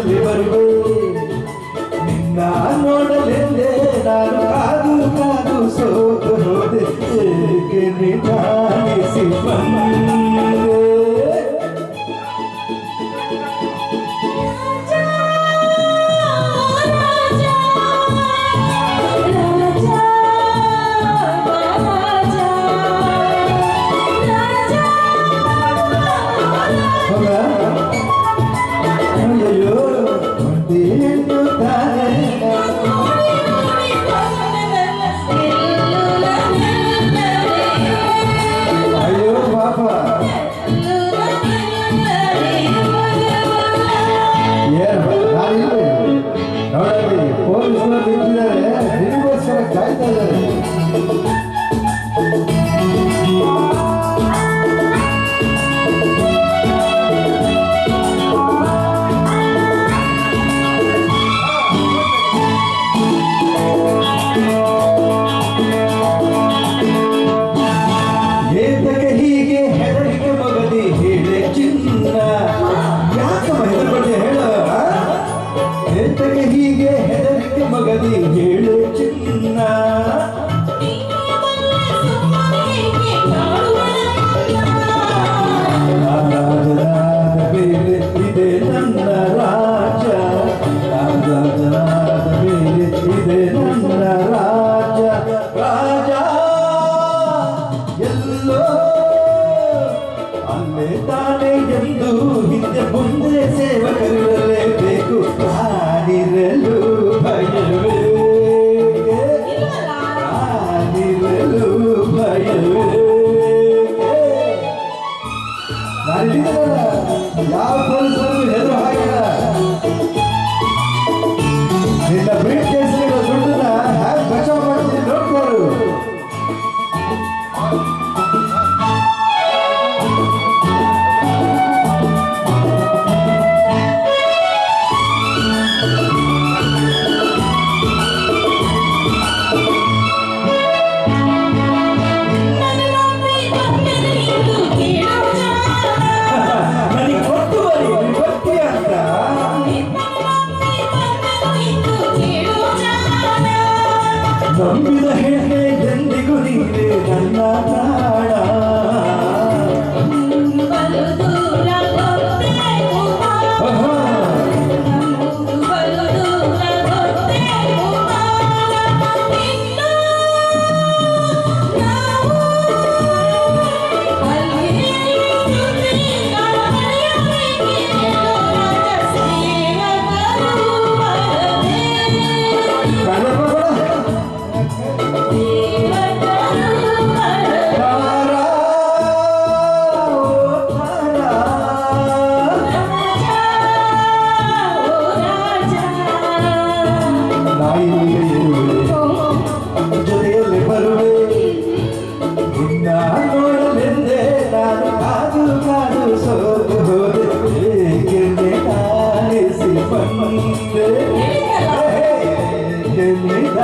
Everybody ಹೀಗೆ ಹೀಗೆ ಮಗದಿ ಹೇಳು ಚಿನ್ನ. ಇದೆ ನನ್ನ ರಾಜ. ಇದೆ ನನ್ನ ರಾಜ. ಎಲ್ಲೋ ಅಲ್ಲೇ ತಾನೇ ಎಂದು ಹಿಂದೆ ಮುಂದೆ ಸೇವಕರು ದಂಡಿಗೂ ನೀರು ನನ್ನ Yeah.